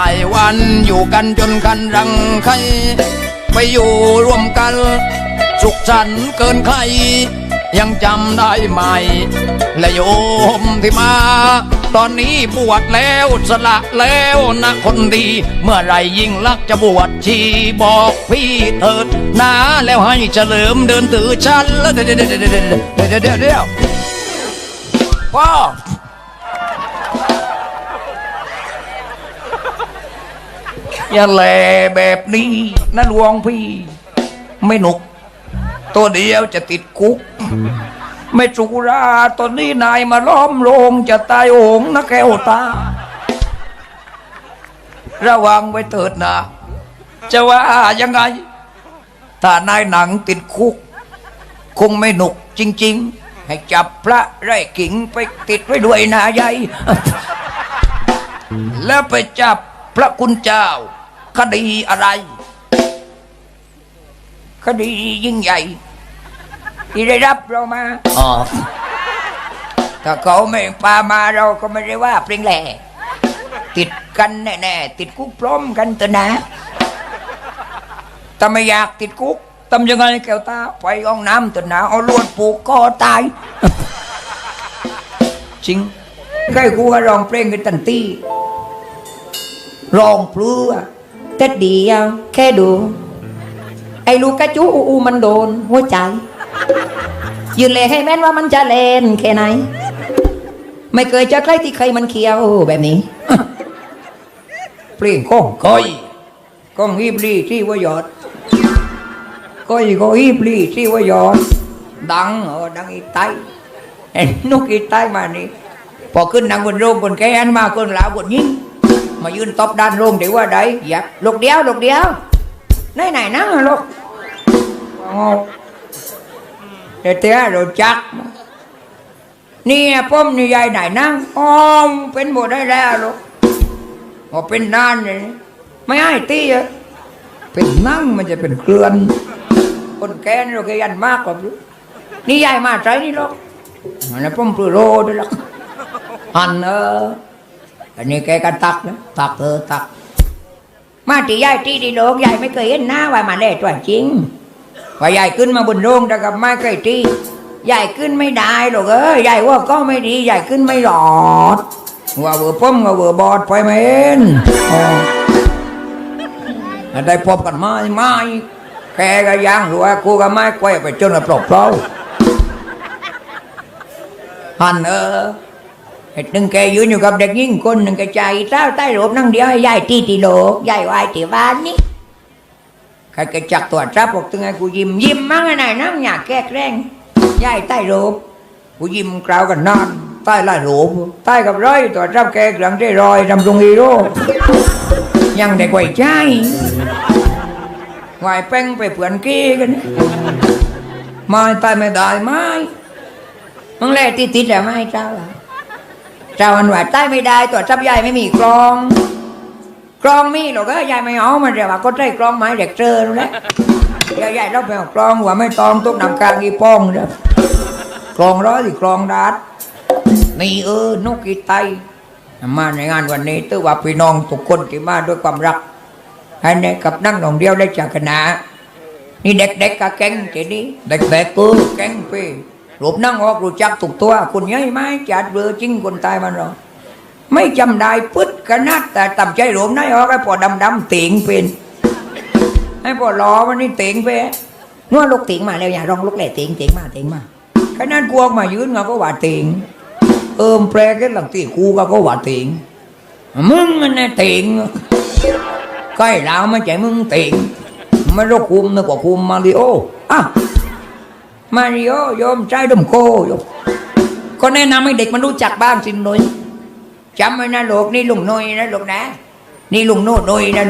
หลายวันอยู่กันจนกันรังไข่ไปอยู่ร่วมกัน สุขสันต์เกินใคร ยังจำได้ไหม และโยมที่มา ตอนนี้บวชแล้วสละแล้วนะคนดี เมื่อไรยิ่งลักจะบวชชีบอกพี่เถิดนะแล้วให้เฉลิมเดินถือชันแล้วเดี๋ยวเดี๋ยวเดี๋ยวเดี๋ยวเดี๋ยวเดี๋ยวเดี๋ยวพ่อ อย่าแหลแบบนี้นะหลวงพี่ ไม่หนุก ตัวเดียวจะติดคุก ไม่สุราตอนนี้นายมาล้อมโรงจะตายโหงนะแก้วตา ระวังไว้เถิดนะ จะว่ายังไง ถ้านายหนังติดคุก คงไม่หนุกจริง ๆ ให้จับพระไร่กิ่งไปติดไว้ด้วยนะยายแล้วไปจับพระคุณเจ้า คดีอะไร คดียิ่งใหญ่ ที่ได้รับเรามา อ๋อ ถ้าเขาไม่ปามาเราก็ไม่ได้ว่าเปล่งแหล่ติดกันแน่ๆติดคุกพร้อมกันเถอะนะถ้าไม่อยากติดคุกทำยังไงแก้วตาไปห้องน้ำเถอะนะเอาลวดผูกคอตาย จริงใครกูว่าร้องเพลงกันตันตีร้องพลือ เท็เดียว แค่ดู ไอ้ลูกกระจูอูอูมันโดน หัวใจ ยืนเลยให้แม่นว่ามันจะเล่นแค่ไหน ไม่เคยเจอใครที่เคยมันเคี้ยวแบบนี้เพลงก้องก้อยก้องฮีบลีที่ว่าหยอดก้อยก็ฮีบลีที่ว่าหยอดดังเออดังอีไตเห็นนกอีไตมานี่พอขึ้นนั่งบนโรงบนแกนมาคนลาวบนยิง มายืนตบด้านโรงเดี๋ยวว่าได้หยับลูกเดียวลูกเดียวไหนไหนนั่งอะลูกเอาเดี๋ยวเตี้ยเราจักนี่ป้อมนี่ยายไหนนั่งอ๋อเป็นหมดได้แล้วลูกพอเป็นนานเลยไม่ให้ตีอะเป็นนั่งมันจะเป็นเคลื่อน คนแก่นี่เราเคยยันมากกว่าพี่นี่ยายมาใจนี่หรอกมันป้อมปลือโรด้วยหรอกอันเออ อันนี้แกกันตักนะตักเออตัก มาตียายตีดีโลกยายไม่เคยเห็นหน้าว่ามาเล่ตัวจริงว่ายายขึ้นมาบนโรงแต่กับไม่เคยตียายขึ้นไม่ได้หรอกเอ้ยยายว่าก็ไม่ดียายขึ้นไม่หลอดว่าเวอร์ป้อมว่าเวอร์บอดไปไหมเอ็นอ๋อได้พบกันไหมไม่แกก็ยังหรัวกูก็ไม่กล้วยไปจนกับปลอกเปล่าหันเออ หนึ่งแกยืนอยู่กับเด็กยิ่งคนหนึ่งแกใจเต้าใต้รูปนั่งเดียวให้ยายตีตีโลกยายวายตีบ้านนี่ใครแกจักตัวจับบอกตึงไงกูยิ้มยิ้มมั้งไงไหนนั่งอยากแก้แกล้งยายใต้รูปกูยิ้มกล่าวกันนอนใต้ลายรูปใต้กับร้อยตัวจับแกกลังได้รอยดำรงฮีโร่ยังได้กวยใจไหวแป้งไปเผื่อนกี้กันม่ตายไม่ได้ไม่มึงแลติดติดแล้วไม่เจ้าหรอ เจ้าอันว่าใต้ไม่ได้ตัวจับยายไม่มีกลองกลองมีหรอกเอ้ยายไม่เอามันเดี๋ยวว่าก็ได้กลองไม้เด็กเจอรู้แล้วยายยายเราไปเอากลองว่าไม่ตองตุ๊กนำกลางอีป้องเด้อกลองร้อยสิกลองดัดนี่เออนกอีไตมาในงานวันนี้ตือว่าพี่น้องทุกคนที่มาด้วยความรักให้ในกับนั่งหนองเดียวได้จากคณะนี่เด็กๆกับแก๊งทีนี้เด็กๆกูแก๊งพี่ รูปนั่งออกรู้จักถูกตัวคุณยัยไหมจัดเรือจริงคนตายมันหรอไม่จำได้ปึ๊ดกระนัดแต่ต่ำใจหลวมนายออกไอ้พอดำดำเตียงเป็นไอ้พอรอมันนี่เตียงไปนวดลูกเตียงมาแล้วอย่าร้องลูกแหล่เตียงเตียงมาเตียงมาขนาดกวงมายืนงาก็ว่าเตียงเอิมแปลกันหลังตีกูก็ก็ว่าเตียงมึงมันน่ะเตียงใกล้เราไม่ใช่มึงเตียงไม่รู้คุมนึกว่าคุมมาริโออะ มาริโอยมใจดมโคโยมก็แนะนำให้เด็กมันรู้จักบ้างสิหน่อยจำไว้นะลูกนี่ลุงหนุยนะลูกนะ นี่ลุงโน่นหนุยนะ